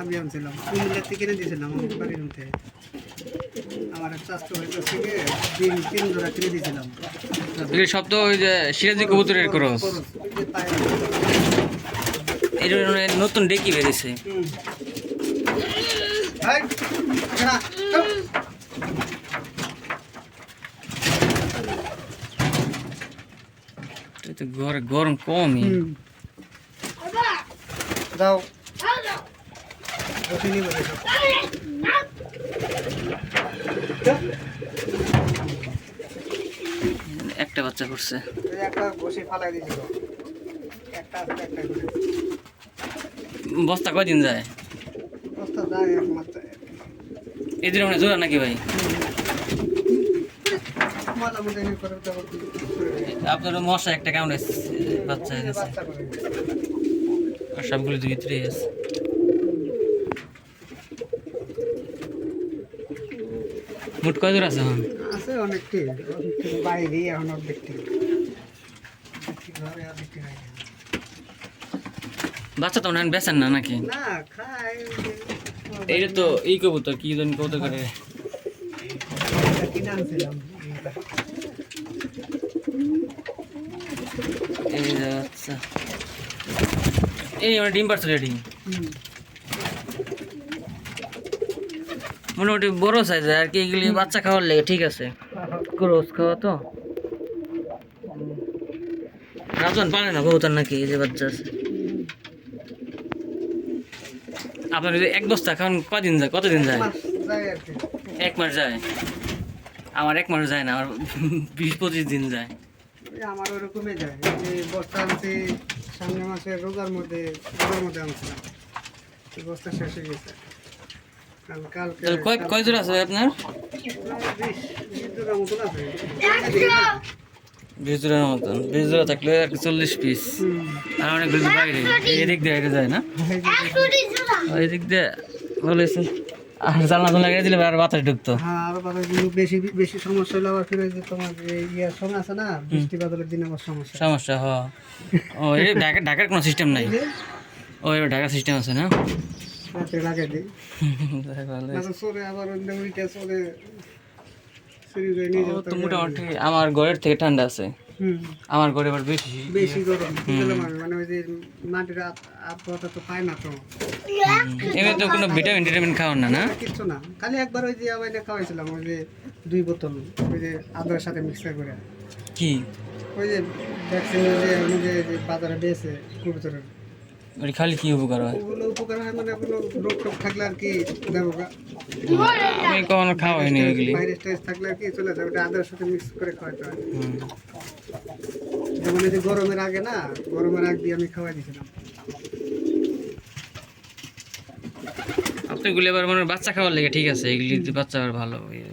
আমি আনছিলাম। কুমিল্লা থেকে কিনে দিয়েছিলাম আমার বাড়ির মধ্যে আমার হয়তো থেকে দিন তিন জোড়া কিনে দিয়েছিলাম। সব ওই যে সিরাজি কবুতরের ক্রস। এই জন্য নতুন ডেকি বেরিয়েছে। গরম কমই। হুম। একটা বাচ্চা করছে একটা বস্তা কয়দিন যায় যায় যায়। মানে জোড়া নাকি ভাই। আপনার মশা একটা কামড়েছে বাচ্চা সবগুলো দুই ভিতরে মোট কয় দূর আছে এখন? আছে অনেকটি অনেকটি বাইরেই এখন অর্ধেকটি ঘরে অর্ধেকটি নাই। বাচ্চা তো মনে হয় বেচেন না নাকি? না খায়। এইটা তো এই কবুতর কি জানি কবুতর করে। এটা কিনে আনছিলাম এইটা। এই যে আচ্ছা এই আমার ডিম পারছে রেডি মোটামুটি বড় সাইজ আর কি এগুলি বাচ্চা খাওয়ার লেগে ঠিক আছে? ক্রোস খাওয়া তো? রাজন পারে না কবুতর নাকি? এই যে বাচ্চা আছে। আপনার এক বস্তা খাওয়ান কদিন যায়? কতদিন যায়? এক মাস যায় আমার এক মাস যায় না আমার বিশ পঁচিশ দিন যায়। আমার ওরকমই যায়। এই বস্তা আনছি সামনে মাসে রোজার মধ্যে রোজার মধ্যে আনছিলাম। বস্তা শেষ হয়ে গেছে। কয় আছে আপনার? বিশ মতন। বিশ থাকলে চল্লিশ পিস আর বাইরে। এদিক দিয়ে যায় না? দিয়ে ভালো আর জানলা জানলা লাগিয়ে দিলে আর বাতাস ঢুকতো। হ্যাঁ আরও বেশি বেশি সমস্যা হলে আবার ফিরে যে তোমার এই ইয়ার সময় আছে না বৃষ্টি বাদলের দিন আবার সমস্যা। সমস্যা হ। ও ঢাকা ঢাকার কোনো সিস্টেম নাই। ও এবার ঢাকার সিস্টেম আছে না? রাতে লাগিয়ে দিই। আমার ঘরের থেকে ঠান্ডা আছে। আমার ঘরে আবার বেশি। বেশি গরম মানে ওই যে মাটির আব- আবহাওয়াটা তো পায় না তো। এমনি তো কোনো ভিটামিন টিটামিন খাওয়ান না না? কিচ্ছু না। খালি একবার ওই যে আবার খাওয়াইছিলাম ওই যে দুই বোতল ওই যে আদার সাথে মিক্সার করে। কি? ওই যে ভ্যাকসিন ওই যে বাজারে বেছে কবুতরের। ওই খালি কি উপকার হয়? ওগুলো উপকার হয় মানে ওগুলো রোগ টোগ থাকলে আর কি আমি কখনো খাওয়াইনি এগুলি। ভাইরাস টাইরাস থাকলে আর কি চলে যায় ওটা আদার সাথে মিক্স করে খাওয়াতে হয়। হুম। যেমন এই যে গরমের আগে না গরমের আগ দিয়ে আমি খাওয়াই দিয়েছিলাম আপনি এগুলি এবার মানে বাচ্চা খাওয়ার লেগে ঠিক আছে এগুলি বাচ্চা আবার ভালো ইয়ে।